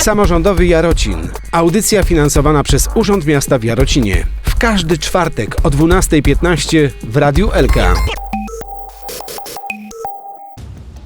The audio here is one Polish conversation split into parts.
Samorządowy Jarocin. Audycja finansowana przez Urząd Miasta w Jarocinie. W każdy czwartek o 12.15 w Radiu Elka.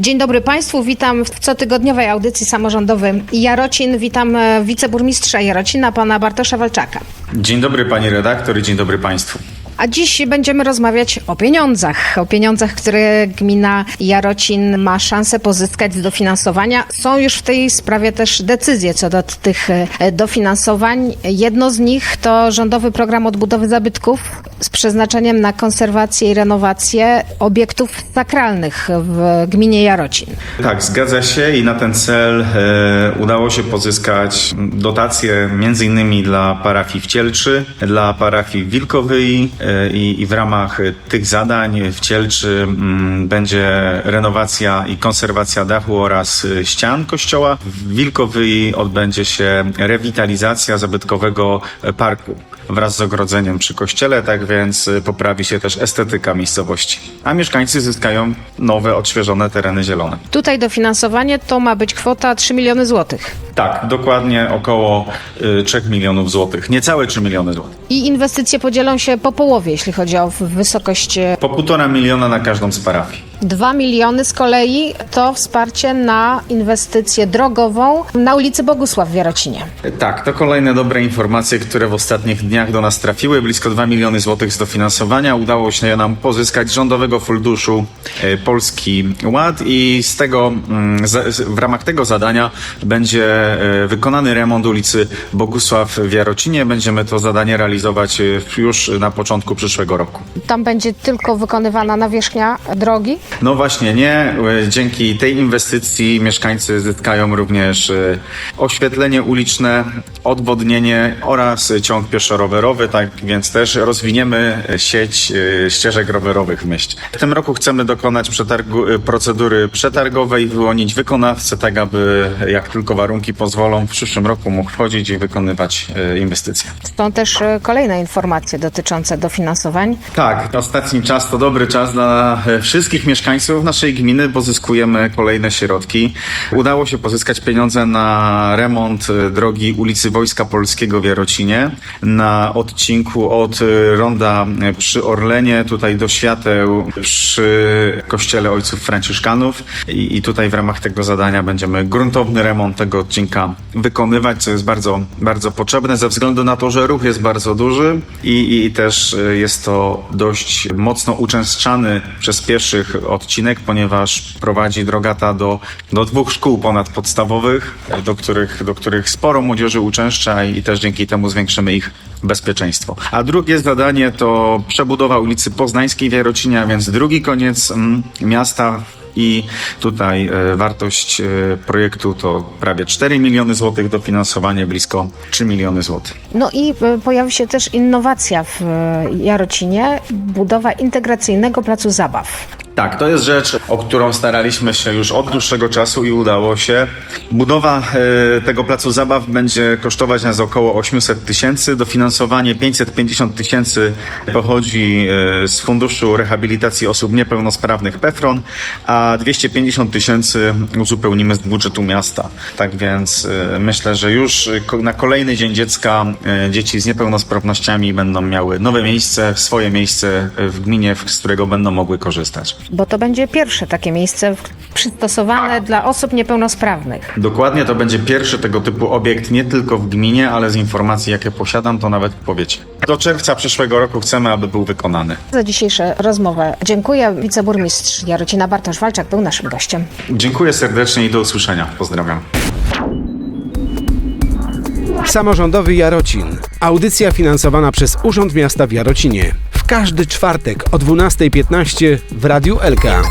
Dzień dobry Państwu, witam w cotygodniowej audycji samorządowej Jarocin. Witam e, wiceburmistrza Jarocina, pana Bartosza Walczaka. Dzień dobry pani redaktor i dzień dobry państwu. A dziś będziemy rozmawiać o pieniądzach. O pieniądzach, które gmina Jarocin ma szansę pozyskać z dofinansowania. Są już w tej sprawie też decyzje co do tych e, dofinansowań. Jedno z nich to rządowy program odbudowy zabytków z przeznaczeniem na konserwację i renowację obiektów sakralnych w gminie Jarocin. Tak, zgadza się i na ten cel e, udało się pozyskać dotacje między innymi dla parafii w Cielczy, dla parafii w Wilkowyi e, i, i w ramach tych zadań w Cielczy mm, będzie renowacja i konserwacja dachu oraz e, ścian kościoła. W Wilkowyi odbędzie się rewitalizacja zabytkowego parku wraz z ogrodzeniem przy kościele, tak więc e, poprawi się też estetyka miejscowości. A mieszkańcy zyskają nowe, odświeżone tereny zielone. Tutaj dofinansowanie to ma być kwota 3 miliony złotych. Tak, dokładnie około y, 3 milionów złotych. Niecałe 3 miliony złotych. I inwestycje podzielą się po połowie, jeśli chodzi o wysokość e, Po półtora miliona na każdą z parafii. 2 miliony z kolei to wsparcie na inwestycję drogową na ulicy Bogusław w Jarocinie. Tak, to kolejne dobre informacje, które w ostatnich dniach do nas trafiły. Blisko 2 miliony złotych z dofinansowania udało się nam pozyskać z Rządowego Funduszu e, Polski Ład i z tego, mm, w ramach tego zadania będzie e, wykonany remont ulicy Bogusław w Jarocinie. Będziemy to zadanie realizować e, już na początku przyszłego roku. Tam będzie tylko wykonywana nawierzchnia drogi. No właśnie nie. E, Dzięki tej inwestycji mieszkańcy zyskają również e, oświetlenie uliczne, odwodnienie oraz ciąg pieszo-rowerowy, tak więc też rozwiniemy sieć e, ścieżek rowerowych w mieście. W tym roku chcemy dokonać przetargu, procedury przetargowej, wyłonić wykonawcę, tak aby jak tylko warunki pozwolą, w przyszłym roku mógł wchodzić i wykonywać inwestycje. Są też kolejne informacje dotyczące dofinansowań. Tak, ostatni czas to dobry czas dla wszystkich mieszkańców naszej gminy. Pozyskujemy kolejne środki. Udało się pozyskać pieniądze na remont e, drogi ulicy Wojska Polskiego w Jarocinie na odcinku od e, ronda e, przy Orlenie tutaj do świateł przy kościele ojców franciszkanów I, tutaj w ramach tego zadania będziemy gruntowny remont tego odcinka wykonywać, co jest bardzo, bardzo potrzebne ze względu na to, że ruch jest bardzo duży i, i też jest to dość mocno uczęszczany przez pieszych odcinek, ponieważ prowadzi droga ta do, do dwóch szkół ponadpodstawowych, do których, do których sporo młodzieży uczęszcza i, też dzięki temu zwiększymy ich bezpieczeństwo. A drugie zadanie to przebudowa ulicy Poznańskiej w Jarocinie, a więc drugi koniec mm, miasta i tutaj e, wartość e, projektu to prawie 4 miliony złotych, dofinansowanie blisko 3 miliony złotych. No i e, pojawi się też innowacja w e, Jarocinie, budowa integracyjnego placu zabaw. Tak, to jest rzecz, o którą staraliśmy się już od dłuższego czasu i udało się. Budowa e, tego placu zabaw będzie kosztować nas około 800 tysięcy. Dofinansowanie 550 tysięcy pochodzi e, z Funduszu Rehabilitacji Osób Niepełnosprawnych PEFRON, a 250 tysięcy uzupełnimy z budżetu miasta. Tak więc e, myślę, że już na kolejny Dzień Dziecka e, dzieci z niepełnosprawnościami będą miały nowe miejsce, swoje miejsce w gminie, z którego będą mogły korzystać. Bo to będzie pierwsze takie miejsce w- przystosowane dla osób niepełnosprawnych. Dokładnie to będzie pierwszy tego typu obiekt nie tylko w gminie, ale z informacji, jakie posiadam, to nawet w powiecie. Do czerwca przyszłego roku chcemy, aby był wykonany. Za dzisiejszą rozmowę dziękuję. Wiceburmistrz Jarocina Bartosz Walczak był naszym gościem. Dziękuję serdecznie i do usłyszenia. Pozdrawiam. Samorządowy Jarocin. Audycja finansowana przez Urząd Miasta w Jarocinie. Każdy czwartek o 12.15 w Radiu Elka.